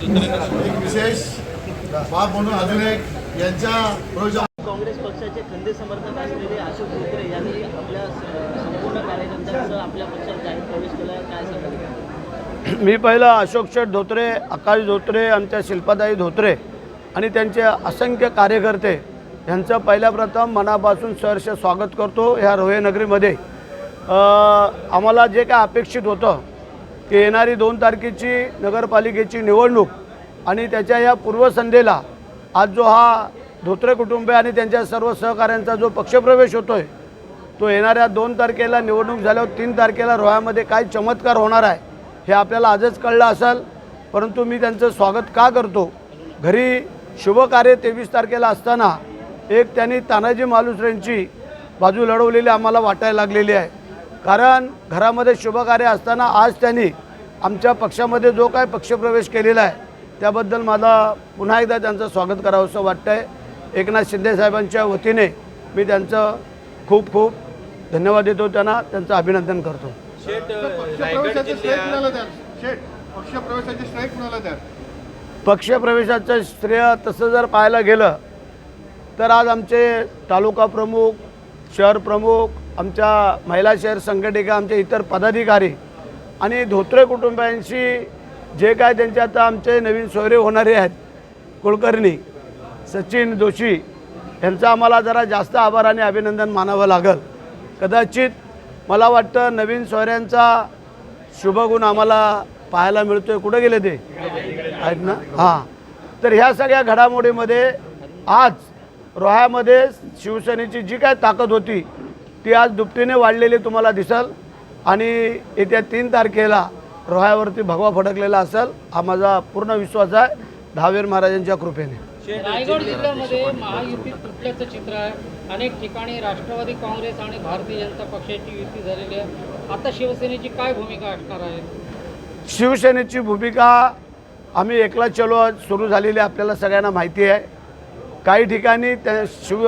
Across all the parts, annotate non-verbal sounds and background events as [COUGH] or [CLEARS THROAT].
एक विशेष बाब म्हणून अजून एक यांच्या काँग्रेस पक्षाचे खंदे समर्थक असलेले अशोक धोत्रे यांनी आपल्या संपूर्ण कार्यकर्त्यांसह आपल्या पक्षात जाहीर प्रवेश केला काय सांगाल? मी पहिलं अशोक शेठ धोत्रे आकाश धोत्रे आमच्या शिल्पाताई धोत्रे आणि त्यांचे असंख्य कार्यकर्ते यांचं पहिल्या प्रथम मनापासून सहर्ष स्वागत करतो ह्या रोहेनगरीमध्ये आम्हाला जे काय अपेक्षित होतं की येणारी दोन तारखेची नगरपालिकेची निवडणूक आणि त्याच्या या पूर्वसंध्येला आज जो हा धोत्रे कुटुंबे आणि त्यांच्या सर्व सहकाऱ्यांचा जो पक्षप्रवेश होतो आहे तो येणाऱ्या दोन तारखेला निवडणूक झाल्यावर तीन तारखेला रोह्यामध्ये काय चमत्कार होणार आहे हे आपल्याला आजच कळलं असाल. परंतु मी त्यांचं स्वागत का करतो? घरी शुभकार्य तेवीस तारखेला असताना एक त्यांनी तानाजी मालुसरेंची बाजू लढवलेली आम्हाला वाटायला लागलेली आहे. कारण घरामध्ये शुभकार्य असताना आज त्यांनी आमच्या पक्षामध्ये जो काय पक्षप्रवेश केलेला आहे त्याबद्दल मला पुन्हा एकदा त्यांचं स्वागत करावं असं वाटतं आहे एकनाथ शिंदे साहेबांच्या वतीने मी त्यांचं खूप खूप धन्यवाद देतो त्यांना त्यांचं अभिनंदन करतो. पक्षप्रवेशाचे श्रेय कुणाला द्याल? शेठ पक्षप्रवेशाचे श्रेय कुणाला द्याल? पक्षप्रवेशाचं श्रेय तसं जर पाहायला गेलं तर आज आमचे तालुका प्रमुख शहर प्रमुख आमच्या महिला शहर संघटिका आमचे इतर पदाधिकारी आणि धोत्रे कुटुंबियांशी जे काय त्यांचे आता आमचे नवीन सोयरे होणारे आहेत कुलकर्णी सचिन जोशी ह्यांचा आम्हाला जरा जास्त आभार आणि अभिनंदन मानावं लागल. कदाचित मला वाटतं नवीन सोयऱ्यांचा शुभगुण आम्हाला पाहायला मिळतोय. कुठं गेले ते? आहेत ना? हां. तर ह्या सगळ्या घडामोडीमध्ये आज रोह्यामध्ये शिवसेनेची जी काय ताकद होती ती आज दुपटीने वाढलेली तुम्हाला दिसल. आणि येत्या तीन तारखेला रोह्यावरती भगवा फडकलेला असेल हा माझा पूर्ण विश्वास आहे. दहावीर महाराजांच्या कृपेने. रायगड जिल्ह्यामध्ये महायुती तुटल्याचं चित्र आहे. अनेक ठिकाणी राष्ट्रवादी काँग्रेस आणि भारतीय जनता पक्षाची युती झालेली आहे. आता शिवसेनेची काय भूमिका असणार आहे? शिवसेनेची भूमिका आम्ही एकला चलो सुरू झालेली आपल्याला सगळ्यांना माहिती आहे. काही ठिकाणी त्या शिव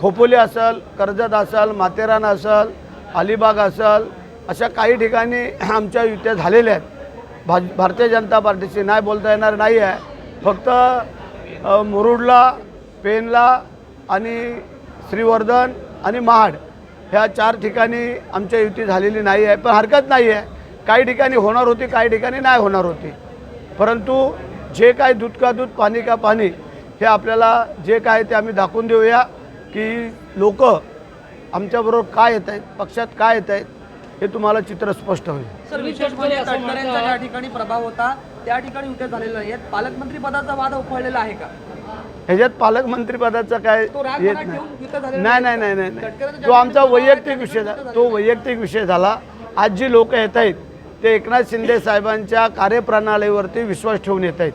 खोपोली असेल कर्जत असेल माथेरान असेल अलिबाग असेल अशा काही ठिकाणी [CLEARS THROAT] आमच्या युत्या झालेल्या आहेत. भा भारतीय जनता पार्टीशी नाही बोलता येणार नाही आहे. फक्त मुरुडला पेनला आणि श्रीवर्धन आणि महाड ह्या चार ठिकाणी आमच्या युती झालेली नाही आहे. पण हरकत नाही आहे. काही ठिकाणी होणार होती काही ठिकाणी नाही होणार होती. परंतु जे काय दूध का दूध पाणी का पाणी हे आपल्याला जे काय ते आम्ही दाखवून देऊया की लोक आमच्याबरोबर काय येत आहेत पक्षात काय येत आहेत हे तुम्हाला चित्र स्पष्ट होईल. सर विशेष म्हणजे तटकरेंचा ज्या ठिकाणी प्रभाव होता त्या ठिकाणी झालेल्या नाहीत पालकमंत्री पदाचा वाद उफाळलेला आहे का? ह्याच्यात पालकमंत्रीपदाचा काय तो राग येत नाही. नाही नाही नाही नाही नाही तटकरेंचा तो आमचा वैयक्तिक विषय तो वैयक्तिक विषय झाला. आज जी लोक येत आहेत ते एकनाथ शिंदे साहेबांच्या कार्यप्रणालीवरती विश्वास ठेवून येत आहेत.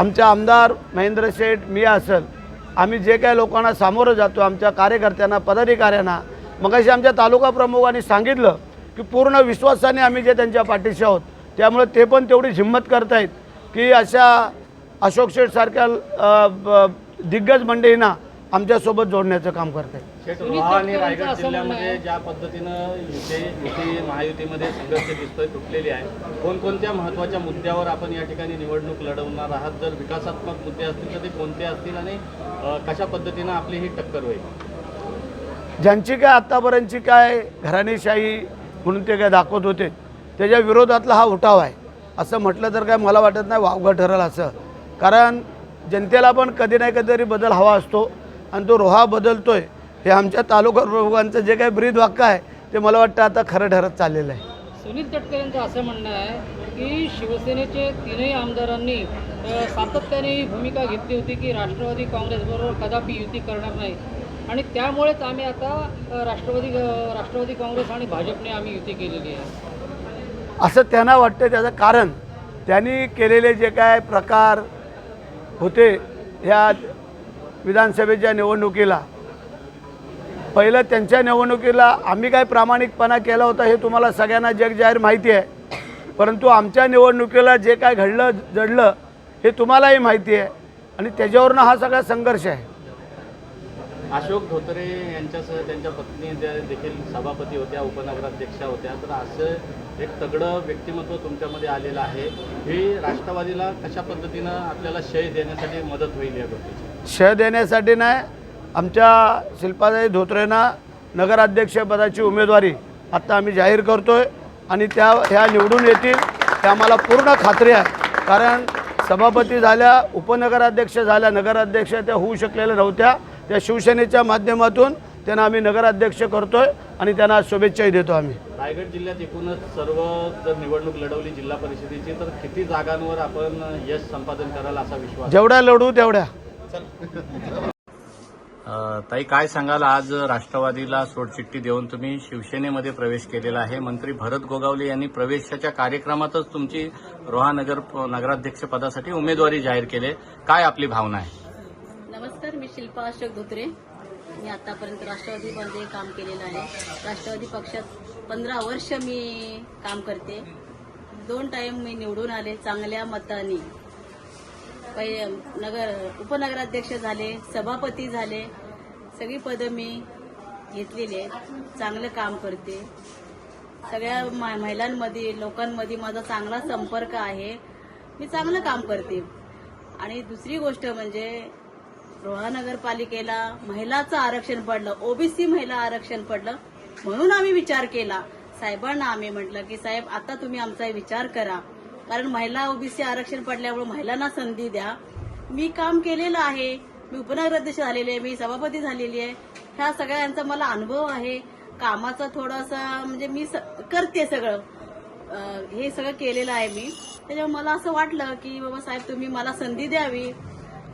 आमचे आमदार महेंद्र शेठ मी असेल. आम्ही जे काही लोकांना सामोरं जातो आमच्या कार्यकर्त्यांना पदाधिकाऱ्यांना मग अशी आमच्या तालुका प्रमुखांनी सांगितलं की पूर्ण विश्वासाने आम्ही जे त्यांच्या पाठीशी आहोत त्यामुळे ते पण तेवढी हिंमत करतायत की अशा अशोक शेठसारख्या ब- दिग्गज मंडळींना आमच्यासोबत जोडण्याचं काम करत आणि रायगड जिल्ह्यामध्ये आहे- ज्या पद्धतीनं युती युती महायुतीमध्ये संघर्ष दिसतोय तुटलेली आहे. कोणकोणत्या महत्त्वाच्या मुद्द्यावर आपण या ठिकाणी निवडणूक लढवणार आहात? जर विकासात्मक मुद्दे असतील तर ते कोणते असतील आणि कशा पद्धतीनं आपली ही टक्कर होईल? ज्यांची काय आत्तापर्यंतची काय घराणेशाही म्हणून ते काय दाखवत होते त्याच्या विरोधातला हा उठाव आहे. असं म्हटलं तर काय मला वाटत नाही वावगं ठरेल असं. कारण जनतेला पण कधी नाही कधीतरी बदल हवा असतो आणि तो रोहा बदलतोय. हे आमच्या तालुका प्रमुखांचं जे काही ब्रीद वाक्य आहे ते मला वाटतं आता खरं ठरत चाललेलं आहे. सुनील तटकरेंचं असं म्हणणं आहे की शिवसेनेचे तीनही आमदारांनी सातत्याने ही भूमिका घेतली होती की राष्ट्रवादी काँग्रेसबरोबर कदापि युती करणार नाही. आणि त्यामुळेच आम्ही आता राष्ट्रवादी राष्ट्रवादी काँग्रेस आणि भाजपने आम्ही युती केलेली आहे. असं त्यांना वाटतं त्याचं कारण त्यांनी केलेले जे काय प्रकार होते ह्या विधानसभेच्या निवडणुकीला पहिलं त्यांच्या निवडणुकीला आम्ही काय प्रामाणिकपणा केला होता हे तुम्हाला सगळ्यांना जगजाहीर माहिती आहे. परंतु आमच्या निवडणुकीला जे काय घडलं जडलं हे तुम्हालाही माहिती आहे. आणि त्याच्यावरनं हा सगळा संघर्ष आहे. अशोक धोत्रे यांच्यासह त्यांच्या पत्नी ज्या देखील सभापती होत्या उपनगराध्यक्षा होत्या तर असं एक तगडं व्यक्तिमत्व तुमच्यामध्ये आलेलं आहे. ही राष्ट्रवादीला कशा पद्धतीनं आपल्याला शय देण्यासाठी मदत होईल या गोष्टीची? शय देण्यासाठी नाही आमच्या शिल्पाताई धोत्रेंना नगराध्यक्षपदाची उमेदवारी आत्ता आम्ही जाहीर करतोय आणि त्या ह्या निवडून येतील त्या आम्हाला पूर्ण खात्री आहे. कारण सभापती झाल्या उपनगराध्यक्ष झाल्या नगराध्यक्ष त्या होऊ शकलेल्या नव्हत्या. त्या शिवसेनेच्या माध्यमातून त्यांना आम्ही नगराध्यक्ष करतोय आणि त्यांना शुभेच्छाही देतो आम्ही. रायगड जिल्ह्यात एकूणच सर्व जर निवडणूक लढवली जिल्हा परिषदेची तर किती जागांवर आपण यश संपादन कराल असा विश्वास? जेवढ्या लढू तेवढ्या. ताई काय सांगाल? आज राष्ट्रवादीला सोडचिठ्ठी देऊन तुम्ही शिवसेनेमध्ये प्रवेश केलेला आहे. मंत्री भरत गोगावले यांनी प्रवेशाच्या कार्यक्रमातच तुमची रोहानगर नगराध्यक्ष पदासाठी उमेदवारी जाहीर केली. काय आपली भावना आहे? नमस्कार मी शिल्पा अशोक धोत्रे. मी आतापर्यंत राष्ट्रवादीमध्ये काम केलेलं आहे. राष्ट्रवादी पक्षात पंधरा वर्ष मी काम करते. दोन टाइम मी निवडून आले चांगल्या मताने. पहिले नगर उपनगराध्यक्ष झाले सभापती झाले सगळी पदं मी घेतलेली आहेत. चांगलं काम करते. सगळ्या महिलांमध्ये लोकांमध्ये माझा चांगला संपर्क आहे. मी चांगलं काम करते. आणि दुसरी गोष्ट म्हणजे रोहा नगरपालिकेला महिलाचं आरक्षण पडलं ओबीसी महिला आरक्षण पडलं म्हणून आम्ही विचार केला. साहेबांना आम्ही म्हटलं की साहेब आता तुम्ही आमचा विचार करा. कारण महिला ओबीसी आरक्षण पडल्यामुळे महिलांना संधी द्या. मी काम केलेलं आहे. मी उपनगराध्यक्ष झालेली आहे. मी सभापती झालेली आहे. ह्या सगळ्यांचा मला अनुभव आहे. कामाचा थोडासा म्हणजे मी स- करते सगळं. हे सगळं केलेलं आहे मी. त्याच्यामुळे मला असं वाटलं की बाबा साहेब तुम्ही मला संधी द्यावी.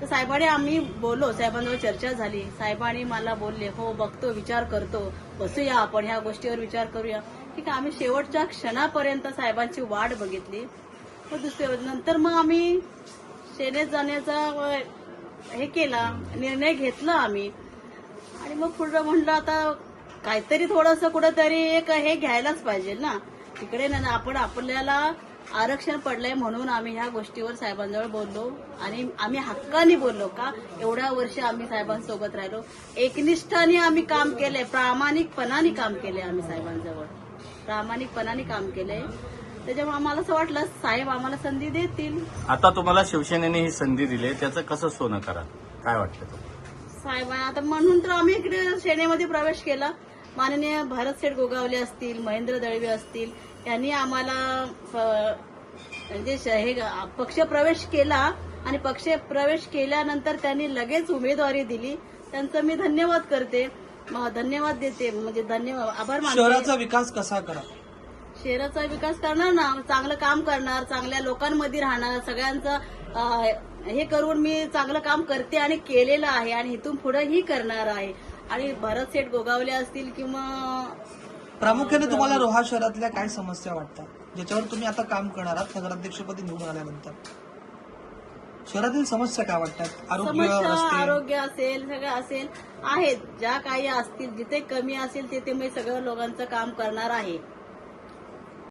तर साहेबाने आम्ही बोललो. साहेबांजवळ चर्चा झाली. साहेबांनी मला बोलले हो बघतो विचार करतो. बसूया आपण. ह्या गोष्टीवर विचार करूया. ठीक आहे आम्ही शेवटच्या क्षणापर्यंत साहेबांची वाट बघितली. मग दुसऱ्या नंतर मग आम्ही सेनेत जाण्याचा हे केला निर्णय घेतला आम्ही. आणि मग पुढं म्हणलं आता काहीतरी थोडंसं कुठंतरी एक हे घ्यायलाच पाहिजे ना. तिकडे ना आपण आपल्याला आरक्षण पडलंय म्हणून आम्ही ह्या गोष्टीवर साहेबांजवळ बोललो. आणि आम्ही हक्काने बोललो का एवढ्या वर्ष आम्ही साहेबांसोबत राहिलो. एकनिष्ठाने आम्ही काम केलंय प्रामाणिकपणाने काम केलंय आम्ही साहेबांजवळ. प्रामाणिकपणाने काम केलंय. त्याच्यामुळे आम्हाला असं वाटलं साहेब आम्हाला संधी देतील. आता तुम्हाला शिवसेनेने ही संधी दिली त्याचं कसं सोनं करा? काय वाटतं तुम्हाला? साहेब आता म्हणून तर आम्ही इकडे सेनेमध्ये प्रवेश केला. माननीय भारत सेठ गोगावले असतील महेंद्र दळवे असतील यांनी आम्हाला अ, म्हणजे श- हे पक्ष प्रवेश केला आणि पक्ष प्रवेश केल्यानंतर त्यांनी लगेच उमेदवारी दिली. त्यांचं मी धन्यवाद करते. म- धन्यवाद देते म्हणजे धन्यवाद आभार मानते. शहराचा विकास कसा करा? शहराचा विकास करणार ना चांगलं काम करणार चांगल्या लोकांमध्ये राहणार सगळ्यांचं हे करून मी चांगलं काम करते आणि केलेलं आहे आणि इथून पुढेही करणार आहे. आणि भरत सेठ गोगावले असतील किंवा प्रामुख्याने तुम्हाला रोहा शहरातल्या काय समस्या वाटतात? ज्याच्यावर तुम्ही आता काम करणार आहात नगराध्यक्षपदी निवडून आल्यानंतर. शहरातील समस्या काय वाटतात? आरोग्य आरोग्य असेल सगळं असेल आहेत. ज्या काही असतील जिथे कमी असेल तिथे मी सगळं लोकांचं काम करणार आहे.